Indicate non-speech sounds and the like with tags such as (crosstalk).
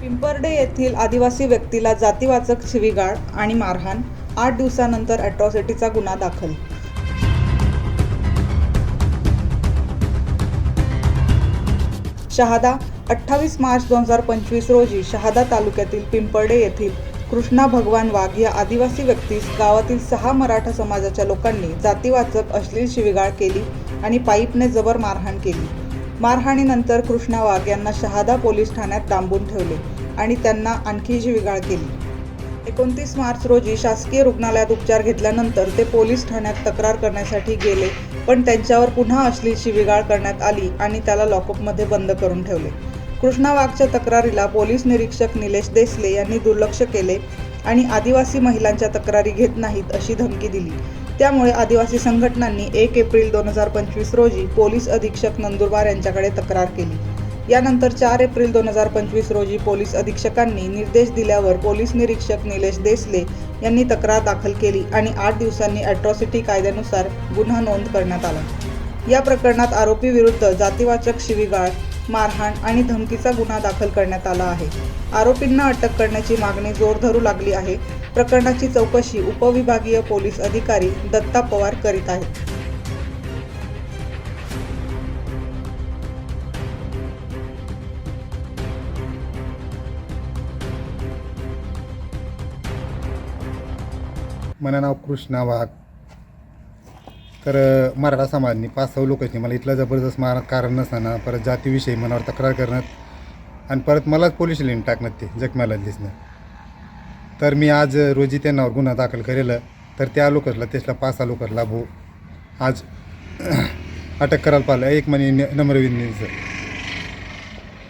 पिंपर्डे येथील आदिवासी व्यक्तीला जातीवाचक शिवीगाळ आणि मारहाण आठ दिवसानंतर अॅट्रॉसिटीचा गुन्हा दाखल. शहादा अठ्ठावीस मार्च दोन हजार पंचवीस रोजी शहादा तालुक्यातील पिंपर्डे येथील कृष्णा भगवान वाघ या आदिवासी व्यक्तीस गावातील सहा मराठा समाजाच्या लोकांनी जातीवाचक अश्लील शिवीगाळ केली आणि पाईपने जबर मारहाण केली. मारहाणीनंतर कृष्णा वाघ यांना शहादा पोलीस ठाण्यात डांबून ठेवले आणि त्यांना आणखी शिवीगाळ केली. एकोणतीस मार्च रोजी शासकीय रुग्णालयात उपचार घेतल्यानंतर ते पोलीस ठाण्यात तक्रार करण्यासाठी गेले पण त्यांच्यावर पुन्हा अश्लील शिवीगाळ करण्यात आली आणि त्याला लॉकअपमध्ये बंद करून ठेवले. कृष्णा वाघच्या तक्रारीला पोलीस निरीक्षक निलेश देसले यांनी दुर्लक्ष केले आणि आदिवासी महिलांच्या तक्रारी घेत नाहीत अशी धमकी दिली. त्यामुळे आदिवासी संघटनांनी एक एप्रिल दोन हजार पंचवीस रोजी पोलीस अधीक्षक नंदुरबार यांच्याकडे तक्रार केली. यानंतर चार एप्रिल दोन हजार पंचवीस रोजी पोलीस अधीक्षकांनी निर्देश दिल्यावर पोलीस निरीक्षक निलेश देसले यांनी तक्रार दाखल केली आणि आठ दिवसांनी अॅट्रॉसिटी कायद्यानुसार गुन्हा नोंद करण्यात आला. या प्रकरणात आरोपीविरुद्ध जातीवाचक शिवीगाळ मारहाण आणि धमकीचा गुन्हा दाखल करण्यात आला आहे. आरोपींना अटक करण्याची मागणी जोर धरू लागली आहे. प्रकरणाची चौकशी उपविभागीय पोलीस अधिकारी दत्ता पवार करीत आहेत. माझं नाव कृष्णा वाघ. तर मराठा समाजनी पाच सहा लोकांनी मला इथलं जबरदस्त मार कारण नसताना परत जातीविषयी मनावर तक्रार करणं आणि परत मलाच पोलीस लिहून टाकणं ते जखम्याला दिसणं तर मी आज रोजी त्यांनावर गुन्हा दाखल करेल. तर त्या लोकसला त्यासला पाच सहा लोकांना भो आज (clears throat) अटक करायला पाहिलं. एक म्हणे नम्रविंदीचं